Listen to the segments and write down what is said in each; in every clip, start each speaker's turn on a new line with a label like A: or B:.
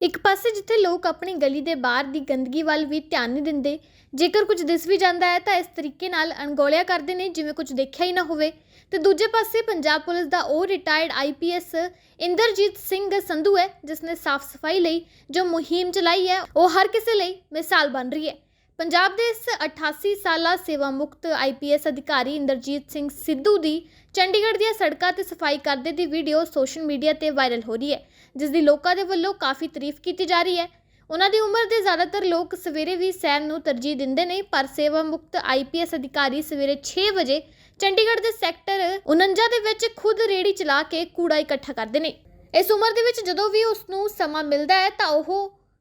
A: ਇੱਕ ਪਾਸੇ ਜਿੱਥੇ ਲੋਕ ਆਪਣੀ ਗਲੀ ਦੇ ਬਾਹਰ ਦੀ ਗੰਦਗੀ ਵੱਲ ਵੀ ਧਿਆਨ ਨਹੀਂ ਦਿੰਦੇ, ਜੇਕਰ ਕੁਝ ਦਿਸ ਵੀ ਜਾਂਦਾ ਹੈ ਤਾਂ ਇਸ ਤਰੀਕੇ ਨਾਲ ਅਣਗੌਲਿਆ ਕਰਦੇ ਨੇ ਜਿਵੇਂ ਕੁਝ ਦੇਖਿਆ ਹੀ ਨਾ ਹੋਵੇ। ਤੇ ਦੂਜੇ ਪਾਸੇ ਪੰਜਾਬ ਪੁਲਿਸ ਦਾ ਉਹ ਰਿਟਾਇਰਡ ਆਈਪੀਐਸ ਇੰਦਰਜੀਤ ਸਿੰਘ ਸੰਧੂ ਹੈ ਜਿਸ ਨੇ ਸਾਫ਼ ਸਫ਼ਾਈ ਲਈ ਜੋ ਮੁਹਿੰਮ ਚਲਾਈ ਹੈ, ਉਹ ਹਰ ਕਿਸੇ ਲਈ ਮਿਸਾਲ ਬਣ ਰਹੀ ਹੈ। ਪੰਜਾਬ ਦੇ ਇਸ 88 ਸਾਲਾ ਸੇਵਾ ਮੁਕਤ ਆਈਪੀਐਸ ਅਧਿਕਾਰੀ ਇੰਦਰਜੀਤ ਸਿੰਘ ਸਿੱਧੂ ਦੀ ਚੰਡੀਗੜ੍ਹ ਦੀਆਂ ਸੜਕਾਂ ਤੇ ਸਫ਼ਾਈ ਕਰਦੇ ਦੀ ਵੀਡੀਓ ਸੋਸ਼ਲ ਮੀਡੀਆ ਤੇ ਵਾਇਰਲ ਹੋ ਰਹੀ ਹੈ, ਜਿਸ ਦੀ ਲੋਕਾਂ ਦੇ ਵੱਲੋਂ ਕਾਫੀ ਤਾਰੀਫ ਕੀਤੀ ਜਾ ਰਹੀ ਹੈ। ਉਹਨਾਂ ਦੀ ਉਮਰ ਦੇ ਜ਼ਿਆਦਾਤਰ ਲੋਕ ਸਵੇਰੇ ਵੀ ਸੈਰ ਨੂੰ ਤਰਜੀਹ ਦਿੰਦੇ ਨੇ, ਪਰ ਸੇਵਾ ਮੁਕਤ ਆਈਪੀਐਸ ਅਧਿਕਾਰੀ ਸਵੇਰੇ 6 ਵਜੇ ਚੰਡੀਗੜ੍ਹ ਦੇ ਸੈਕਟਰ 49 ਦੇ ਵਿੱਚ ਖੁਦ ਰੇੜੀ ਚਲਾ ਕੇ ਕੂੜਾ ਇਕੱਠਾ ਕਰਦੇ ਨੇ। ਇਸ ਉਮਰ ਦੇ ਵਿੱਚ ਜਦੋਂ ਵੀ ਉਸ ਨੂੰ ਸਮਾਂ ਮਿਲਦਾ ਹੈ ਤਾਂ ਉਹ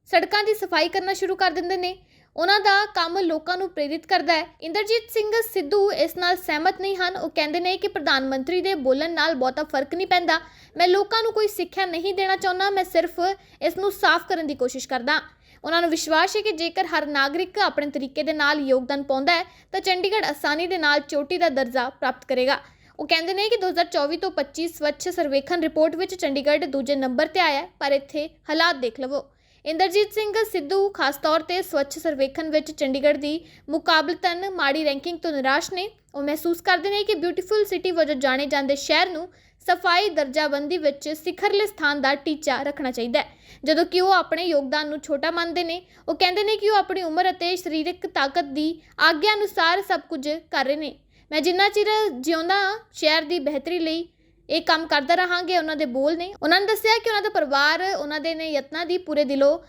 A: ਸੜਕਾਂ ਦੀ ਸਫ਼ਾਈ ਕਰਨਾ ਸ਼ੁਰੂ ਕਰ ਦਿੰਦੇ ਨੇ। ਉਹਨਾਂ ਦਾ ਕੰਮ ਲੋਕਾਂ ਨੂੰ ਪ੍ਰੇਰਿਤ ਕਰਦਾ ਹੈ। ਇੰਦਰਜੀਤ ਸਿੰਘ ਸਿੱਧੂ ਇਸ ਨਾਲ ਸਹਿਮਤ ਨਹੀਂ ਹਨ। ਉਹ ਕਹਿੰਦੇ ਨੇ ਕਿ ਪ੍ਰਧਾਨ ਮੰਤਰੀ ਦੇ ਬੋਲਣ ਨਾਲ ਬਹੁਤਾ ਫ਼ਰਕ ਨਹੀਂ ਪੈਂਦਾ। ਮੈਂ ਲੋਕਾਂ ਨੂੰ ਕੋਈ ਸਿੱਖਿਆ ਨਹੀਂ ਦੇਣਾ ਚਾਹੁੰਦਾ। ਮੈਂ ਸਿਰਫ ਇਸ ਨੂੰ ਸਾਫ਼ ਕਰਨ ਦੀ ਕੋਸ਼ਿਸ਼ ਕਰਦਾ। ਉਹਨਾਂ ਨੂੰ ਵਿਸ਼ਵਾਸ ਹੈ ਕਿ ਜੇਕਰ ਹਰ ਨਾਗਰਿਕ ਆਪਣੇ ਤਰੀਕੇ ਦੇ ਨਾਲ ਯੋਗਦਾਨ ਪਾਉਂਦਾ ਹੈ, ਤਾਂ ਚੰਡੀਗੜ੍ਹ ਆਸਾਨੀ ਦੇ ਨਾਲ ਚੋਟੀ ਦਾ ਦਰਜਾ ਪ੍ਰਾਪਤ ਕਰੇਗਾ। ਉਹ ਕਹਿੰਦੇ ਨੇ ਕਿ 2024 ਤੋਂ 25 ਸਵੱਛ ਸਰਵੇਖਣ ਰਿਪੋਰਟ ਵਿੱਚ ਚੰਡੀਗੜ੍ਹ ਦੂਜੇ ਨੰਬਰ ਤੇ ਆਇਆ ਪਰ ਇੱਥੇ ਹਾਲਾਤ ਦੇਖ ਲਵੋ। ਇੰਦਰਜੀਤ ਸਿੰਘ ਸਿੱਧੂ ਖਾਸ ਤੌਰ ਤੇ ਸਵੱਛ ਸਰਵੇਖਣ ਵਿੱਚ ਚੰਡੀਗੜ੍ਹ ਦੀ ਮੁਕਾਬਲਤਨ ਮਾੜੀ ਰੈਂਕਿੰਗ ਤੋਂ ਨਿਰਾਸ਼ ਨੇ। ਉਹ ਮਹਿਸੂਸ ਕਰਦੇ ਨੇ ਕਿ ਬਿਊਟੀਫੁਲ ਸਿਟੀ ਵਜੋਂ ਜਾਣੇ ਜਾਂਦੇ ਸ਼ਹਿਰ ਨੂੰ ਸਫ਼ਾਈ ਦਰਜਾਬੰਦੀ ਵਿੱਚ ਸਿਖਰਲੇ ਸਥਾਨ ਦਾ ਟੀਚਾ ਰੱਖਣਾ ਚਾਹੀਦਾ ਹੈ। ਜਦੋਂ ਕਿ ਉਹ ਆਪਣੇ ਯੋਗਦਾਨ ਨੂੰ ਛੋਟਾ ਮੰਨਦੇ ਨੇ ਉਹ ਕਹਿੰਦੇ ਨੇ ਕਿ ਉਹ ਆਪਣੀ ਉਮਰ ਅਤੇ ਸਰੀਰਕ ਤਾਕਤ ਦੀ ਆਗਿਆ ਅਨੁਸਾਰ ਸਭ ਕੁਝ ਕਰ ਰਹੇ ਨੇ। ਮੈਂ ਜਿੰਨਾ ਚਿਰ ਜਿਉਂਦਾ ਹਾਂ, ਸ਼ਹਿਰ ਦੀ ਬਿਹਤਰੀ ਲਈ ਇਹ ਕੰਮ ਕਰਦਾ ਰਹਾਂਗੇ, ਉਹਨਾਂ ਦੇ ਬੋਲ ਨੇ। ਉਹਨਾਂ ਨੇ ਦੱਸਿਆ ਕਿ ਉਹਨਾਂ ਦਾ ਪਰਿਵਾਰ, ਉਹਨਾਂ ਦੇ ਨੇ ਯਤਨਾਂ ਦੀ ਪੂਰੇ ਦਿਲੋਂ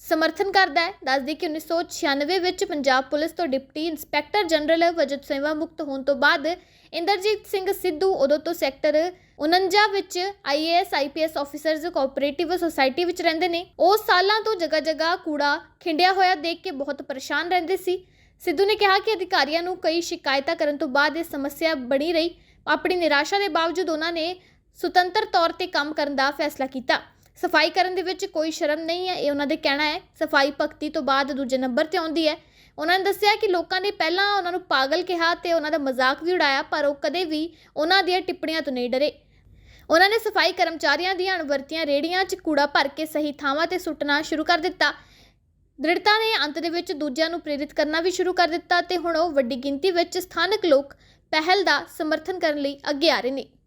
A: ਸਮਰਥਨ ਕਰਦਾ ਹੈ। ਦੱਸਦੀ ਕਿ 1996 ਵਿੱਚ ਪੰਜਾਬ ਪੁਲਿਸ ਤੋਂ ਡਿਪਟੀ ਇੰਸਪੈਕਟਰ ਜਨਰਲ ਵਜੋਂ ਸੇਵਾ ਮੁਕਤ ਹੋਣ ਤੋਂ ਬਾਅਦ ਇੰਦਰਜੀਤ ਸਿੰਘ ਸਿੱਧੂ ਉਦੋਂ ਤੋਂ ਸੈਕਟਰ 49 ਵਿੱਚ IAS IPS officers cooperative society ਵਿੱਚ ਰਹਿੰਦੇ ਨੇ। ਉਹ ਸਾਲਾਂ ਤੋਂ ਜਗ੍ਹਾ ਜਗ੍ਹਾ ਕੂੜਾ ਖਿੰਡਿਆ ਹੋਇਆ ਦੇਖ ਕੇ ਬਹੁਤ ਪਰੇਸ਼ਾਨ ਰਹਿੰਦੇ ਸੀ। ਸਿੱਧੂ ਨੇ ਕਿਹਾ ਕਿ ਅਧਿਕਾਰੀਆਂ ਨੂੰ ਕਈ ਸ਼ਿਕਾਇਤਾਂ ਕਰਨ ਤੋਂ ਬਾਅਦ ਇਹ ਸਮੱਸਿਆ ਬਣੀ ਰਹੀ। ਆਪਣੀ ਨਿਰਾਸ਼ਾ ਦੇ ਬਾਵਜੂਦ ਉਹਨਾਂ ਨੇ ਸੁਤੰਤਰ ਤੌਰ ਤੇ ਕੰਮ ਕਰਨ ਦਾ ਫੈਸਲਾ ਕੀਤਾ। ਸਫ਼ਾਈ ਕਰਨ ਦੇ ਵਿੱਚ ਕੋਈ ਸ਼ਰਮ ਨਹੀਂ ਹੈ, ਇਹ ਉਹਨਾਂ ਦੇ ਕਹਿਣਾ ਹੈ। ਸਫ਼ਾਈ ਭਗਤੀ ਤੋਂ ਬਾਅਦ ਦੂਜੇ ਨੰਬਰ ਤੇ ਆਉਂਦੀ ਹੈ। ਉਹਨਾਂ ਨੇ ਦੱਸਿਆ ਕਿ ਲੋਕਾਂ ਨੇ ਪਹਿਲਾਂ ਉਹਨਾਂ ਨੂੰ ਪਾਗਲ ਕਿਹਾ ਤੇ ਉਹਨਾਂ ਦਾ ਮਜ਼ਾਕ ਵੀ ਉਡਾਇਆ, ਪਰ ਉਹ ਕਦੇ ਵੀ ਉਹਨਾਂ ਦੀਆਂ ਟਿੱਪਣੀਆਂ ਤੋਂ ਨਹੀਂ ਡਰੇ। ਉਹਨਾਂ ਨੇ ਸਫ਼ਾਈ ਕਰਮਚਾਰੀਆਂ ਦੀਆਂ ਅਣਵਰਤੀਆਂ ਰੇੜੀਆਂ 'ਚ ਕੂੜਾ ਭਰ ਕੇ ਸਹੀ ਥਾਵਾਂ ਤੇ ਸੁੱਟਣਾ ਸ਼ੁਰੂ ਕਰ ਦਿੱਤਾ। ਦ੍ਰਿੜਤਾ ਨੇ ਅੰਤ ਦੇ ਵਿੱਚ ਦੂਜਿਆਂ ਨੂੰ ਪ੍ਰੇਰਿਤ ਕਰਨਾ ਵੀ ਸ਼ੁਰੂ ਕਰ ਦਿੱਤਾ ਤੇ ਹੁਣ ਉਹ ਵੱਡੀ ਗਿਣਤੀ ਵਿੱਚ ਸਥਾਨਕ ਲੋਕ ਪਹਿਲ ਦਾ ਸਮਰਥਨ ਕਰਨ ਲਈ ਅੱਗੇ ਆ ਰਹੇ ਨੇ।